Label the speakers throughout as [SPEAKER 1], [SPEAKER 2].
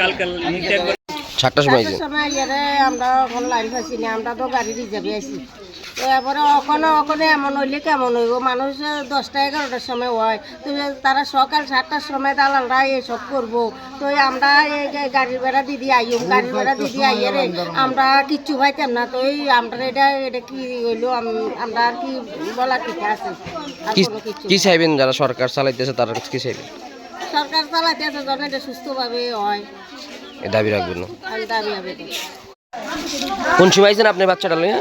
[SPEAKER 1] কালকে
[SPEAKER 2] সাতটার সময়
[SPEAKER 3] সময় ইয়ারে আমরা এখন লাইন পাইছি না আমরা তো গাড়ি রিজার্ভে আছি। এবারে ওখানে ওখানে এমন হইলে কেমন হইব? মানুষ দশটা এগারোটার সময় হয়। তো তারা সকাল সাতটার সময় দালালরা এসব করব। তো আমরা এই গাড়ির ভাড়া দিদি আইম গাড়ির ভাড়া দিদি আইয়ে রে আমরা কিচ্ছু পাইতাম না। তো এই আমরা এটা এটা কি হইল? আমরা আর কি বলা ঠিক আছে?
[SPEAKER 2] কি চাইবেন যারা সরকার চালাইতেছে তারা কি চাইবেন?
[SPEAKER 3] সরকার চালাতে আছে যেন এটা সুস্থভাবে হয়
[SPEAKER 2] এ দাবি রাখবেন না
[SPEAKER 3] আমি দাবি আবেদন
[SPEAKER 2] কোন সময় আইছেন আপনার বাচ্চাটা লইয়া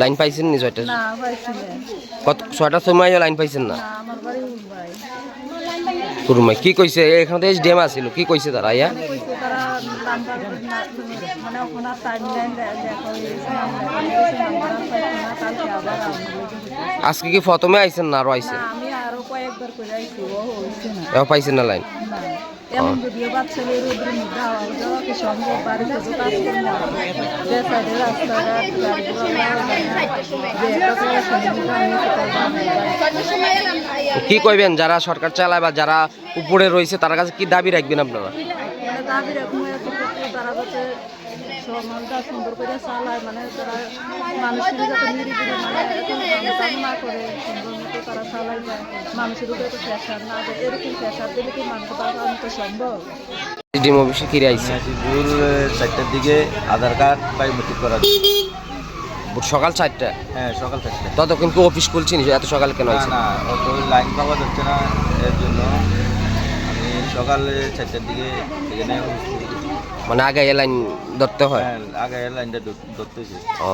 [SPEAKER 2] লাইন পাইছেন নি ছয়টা কত ছয়টার সময় লাইন পাইছেন না কুরুমাই কি কইছে এখানে তো ডেম আছিল কি কইছে তারা আইয়া আজকে কি প্রথমে আইছেন না আরও আইছেন
[SPEAKER 4] করে আইছি ও হইছে না।
[SPEAKER 2] এও পাইছেন না লাইন?
[SPEAKER 4] না এমন যদিও বাচ্চা মেয়ে রোদ্রের মধ্যে হাওয়া যাওয়া কি সম্ভব? বাড়িতে তো কাজ করে না। রাস্তাঘাট
[SPEAKER 2] কইবেন যারা সরকার চালায় বা যারা উপরে রয়েছে তার কাছে কি দাবি রাখবেন আপনারা?
[SPEAKER 4] মানে দাবি করতে তারা যাতে সুন্দর করে চালায় মানে তারা মানুষের যাতে নিরিবিলি মানে না করে সুন্দর মতো তারা চালাই যায় মানুষের উপরে তো প্রেশার না এরকম প্রেশার দিলে কি মানুষ বাঁচানো তো সম্ভব?
[SPEAKER 2] ডিম অফিসে কিরে আইছে।
[SPEAKER 5] ভোর চারটার দিকে আধার কার্ড বায়োমেট্রিক করা
[SPEAKER 2] সকাল চারটা?
[SPEAKER 5] হ্যাঁ সকাল চারটা।
[SPEAKER 2] ততক্ষণ কি অফিস খুলছি নি এত সকাল কেন
[SPEAKER 5] না অত লাইন পাওয়া যাচ্ছে না এর জন্য। আমি সকালে চারটার দিকে এখানে
[SPEAKER 2] মানে আগে এ লাইন ধরতে হয়?
[SPEAKER 5] হ্যাঁ, আগে লাইনটা ধর- ধরতেছি
[SPEAKER 2] ও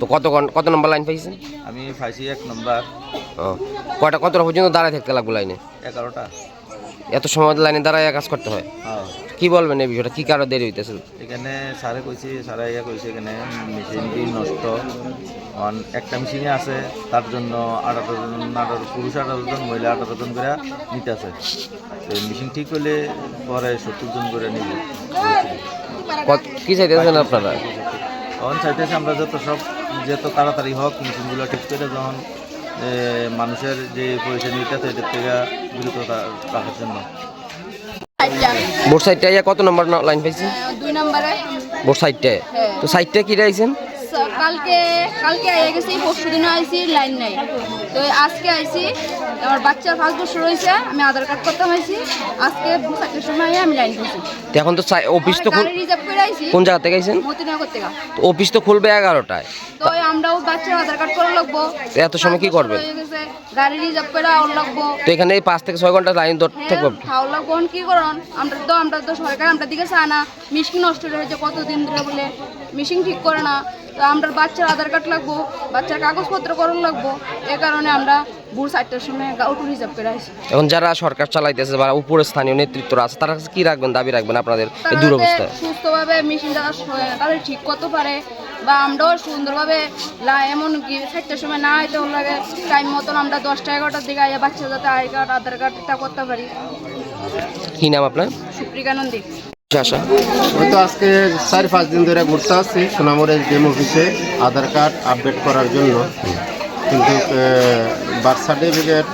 [SPEAKER 2] তো কত কত নম্বর লাইন পাইছেন?
[SPEAKER 5] আমি পাইছি এক নম্বর।
[SPEAKER 2] ও কয়টা কতটা পর্যন্ত দাঁড়ায় থাকতে লাগবে লাইনে?
[SPEAKER 5] এগারোটা।
[SPEAKER 2] এত সময় লাইনে দাঁড়ায় কাজ করতে হয়?
[SPEAKER 5] হ্যাঁ।
[SPEAKER 2] কি বলবেন এই বিষয়টা? কি কারও দেরি হইতেছে?
[SPEAKER 5] এখানে স্যারে কইছে স্যারে ইয়া কইছে এখানে মেশিনটি নষ্ট। অন একটা মেশিনে আছে তার জন্য আঠারো জন আঠারো পুরুষ আঠারো জন মহিলা আঠারো জন করে নিতে আছে। তো মেশিন ঠিক হলে পরে সত্তর জন করে নিব।
[SPEAKER 2] কি চাইতেছেন আপনারা?
[SPEAKER 5] তখন চাইতেছি আমরা যত সব যত তাড়াতাড়ি হোক মেশিনগুলো ঠিক করে যখন এ, মানুষের যে পয়সা নিতে আছে এটার থেকে বিরত রা- রাখার জন্য।
[SPEAKER 2] বোট সাইডটা ইয়া কত নম্বর ন- লাইন পাইছেন?
[SPEAKER 6] দুই নম্বরে।
[SPEAKER 2] বোট সাইডটা তো সাইডটা কি
[SPEAKER 6] স- কালকে কালকে আইয়া গেছি পরশু দিনও আইছি লাইন নাই। তো আজকে আইছি আমার বাচ্চার পাঁচ বছর রয়েছে আমি আধার কার্ড করতে হয়েছি আজকে চারটের সময় আমি লাইন করছি
[SPEAKER 2] এখন তো অফিস তো
[SPEAKER 6] রিজার্ভ করে আইছি
[SPEAKER 2] কোন জায়গা থেকে আইছেন?
[SPEAKER 6] মতিনগর থেকে।
[SPEAKER 2] অফিস তো খুলবে এগারোটায়।
[SPEAKER 6] তো আমরাও বাচ্চার আধার কার্ড করে লাগবো।
[SPEAKER 2] এত সময় কি করবেন?
[SPEAKER 6] গাড়ি রিজার্ভ করে লাগবো।
[SPEAKER 2] তো এখানে পাঁচ থেকে ছয় ঘণ্টা লাইন ধরতে থাকবে।
[SPEAKER 6] হ্যাঁ, খাওয়া লাগবো কি করন? আমরা তো আমরা তো সরকার আমরা দিকে চায় না। মিশিং নষ্ট হয়ে হয়েছে কতদিন ধরে বলে মেশিন ঠিক করে না। তো আমরা বাচ্চার আধার কার্ড লাগবো বাচ্চার কাগজপত্র করণ লাগবো এ কারণে আমরা ভোর চারটার সময় অটো রিজার্ভ করে আসি।
[SPEAKER 2] এখন যারা সরকার চালাইতেছে বা উপরে স্থানীয় নেতৃত্বরা আছে তারা কাছে কি রাখবেন দাবি রাখবেন আপনাদের এই
[SPEAKER 6] তারা সুস্থভাবে মেশিন যারা তাদের ঠিক করতে পারে বা আমরাও সুন্দরভাবে এমন কি চারটার সময় না আইতে লাগে টাইম মতন আমরা দশটা এগারোটার দিকে আইয়া বাচ্চা যাতে আই কার্ড আধার কার্ড এটা করতে পারি।
[SPEAKER 2] কি নাম আপনার?
[SPEAKER 6] সুপ্রিকা
[SPEAKER 2] আশা
[SPEAKER 7] ওই আজকে চার, পাঁচ দিন ধরে ঘুরতে আসছি সোনামুর এসডিএম অফিসে আধার কার্ড আপডেট করার জন্য। কিন্তু বার্থ সার্টিফিকেট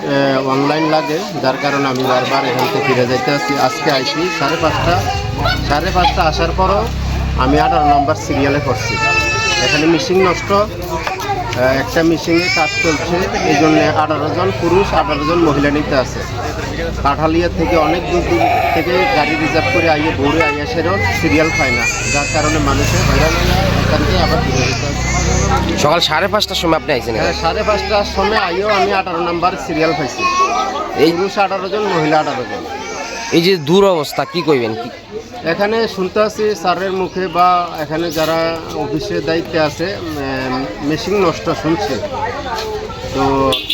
[SPEAKER 7] অনলাইন লাগে, যার কারণে আমি বারবার এখান থেকে ফিরে যাইতে আসছি। আজকে আইছি সাড়ে পাঁচটা সাড়ে পাঁচটা আসার পরও আমি আঠারো নম্বর সিরিয়ালে করছি এখানে মিশিং নষ্ট একটা মিশিংয়ে কাজ চলছে এই জন্য আঠারো জন পুরুষ আঠারো জন মহিলা নিতে আছে। কাঠালিয়া থেকে অনেক দূর দূর থেকে গাড়ি রিজার্ভ করে আইয়ে ভোরে আইয়া সেরেও সিরিয়াল পায় না। যার কারণে মানুষের হয়রান হয়ে এখান থেকে আবার ফিরে যেতে
[SPEAKER 2] সকাল সাড়ে পাঁচটার সময় আপনি আইছেন
[SPEAKER 7] হ্যাঁ সাড়ে পাঁচটার সময় আইও আমি আঠারো নাম্বার সিরিয়াল পাইছি। এই পুরুষ আঠারো জন মহিলা আঠারো জন।
[SPEAKER 2] এই যে দূর দুরবস্থা কি কইবেন? কি
[SPEAKER 7] এখানে শুনতে আছি স্যারের মুখে বা এখানে যারা অফিসে দায়িত্বে আছে মেশিন নষ্ট শুনছে। তো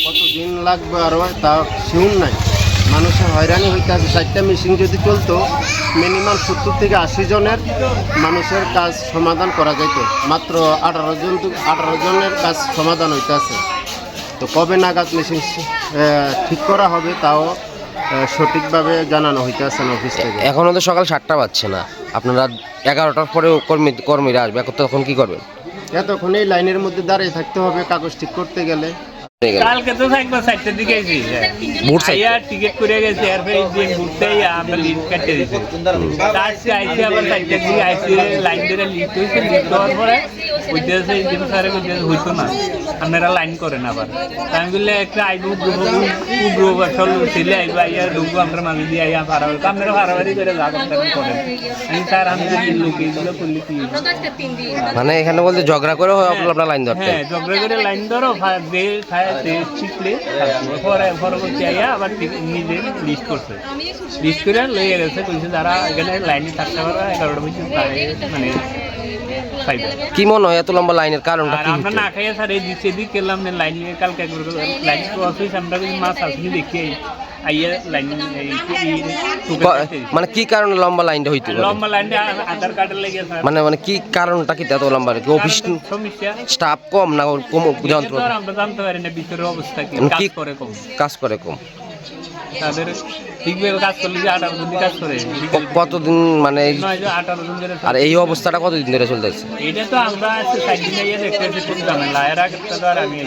[SPEAKER 7] কতদিন লাগবে আরও তা শিউন নাই। মানুষের হয়রানি হইতে আছে চারটা মেশিন যদি চলতো, মিনিমাম সত্তর থেকে আশি জনের মানুষের কাজ সমাধান করা যেত মাত্র আঠারো জন আঠারো জনের কাজ সমাধান হইতে আছে তো কবে নাগাদ মেশিন ঠিক করা হবে তাও সঠিকভাবে জানানো হইতে আছে না অফিস থেকে।
[SPEAKER 2] এখনও তো সকাল সাতটা বাজছে না। আপনারা এগারোটার পরে কর্মী কর্মীরা আসবে। তখন কি করবেন?
[SPEAKER 7] এতক্ষণ এই লাইনের মধ্যে দাঁড়িয়ে থাকতে হবে কাগজ ঠিক করতে গেলে।
[SPEAKER 1] কালকে তো একবার চারটের দিকে? টিকিট করে গেছে আর এই দিন ঘুরতে আমরা লিস্ট কাটতে আইসি আবার চারটের দিকে আইসি লাইন ধরে লিস্ট হয়েছে লিস্ট হওয়ার পরে কইতেছে এই দিন স্যারে কইতেছে হইতো না আপনারা লাইন করেন আবার। তা আমি বললে একটা আইবো বছর ছেলে আইবো আইয়া ঢুকবো আমরা মাঝে দিয়ে আইয়া ফারাবাড়ি আপনারা ফারাবাড়ি করে যা করতে করেন। আমি স্যার আমি যদি লোক এইগুলো করলে কি
[SPEAKER 2] মানে এখানে বলতে ঝগড়া করে হয় আপনার লাইন ধরতে।
[SPEAKER 1] হ্যাঁ ঝগড়া করে লাইন ধরো যে খায় সে শিখলে পরে পরবর্তী আইয়া আবার নিজে লিস্ট করছে। লিস্ট করে লইয়ে গেছে কইছে যারা এখানে লাইনে থাকতে পারবে এগারোটা পর্যন্ত মানে
[SPEAKER 2] কি মনে হয় এত লম্বা লাইনের কারণটা কি
[SPEAKER 1] আমরা না খাইয়া স্যার এই দিচ্ছে দিক গেলাম না লাইন নিয়ে কালকে একবার লাইন হয়েছে আমরা কিন্তু মাছ দেখি আইয়া লাইন
[SPEAKER 2] ক-। মানে কি কারণে লম্বা লাইনটা হইতে
[SPEAKER 1] লম্বা লাইনে আধার কার্ডের লেগে স্যার।
[SPEAKER 2] মানে মানে কি কারণটা কি এত লম্বা? কি অফিস স্টাফ কম না কম যন্ত্র
[SPEAKER 1] আমরা জানতে পারি না ভিতরের অবস্থা কি
[SPEAKER 2] মানে
[SPEAKER 1] কাজ করে কম।
[SPEAKER 2] কাজ করে কম।
[SPEAKER 1] তাদের ঠিকভাবে কাজ করলে যে আঠারো জন কাজ করে
[SPEAKER 2] কতদিন মানে
[SPEAKER 1] আঠারো ধরে
[SPEAKER 2] আর এই অবস্থাটা কতদিন ধরে চলতেছে?
[SPEAKER 1] এটা তো আমরা আজকে দিনে গিয়ে দেখতে খুব ঝামেলা এর আগে তো আর আমি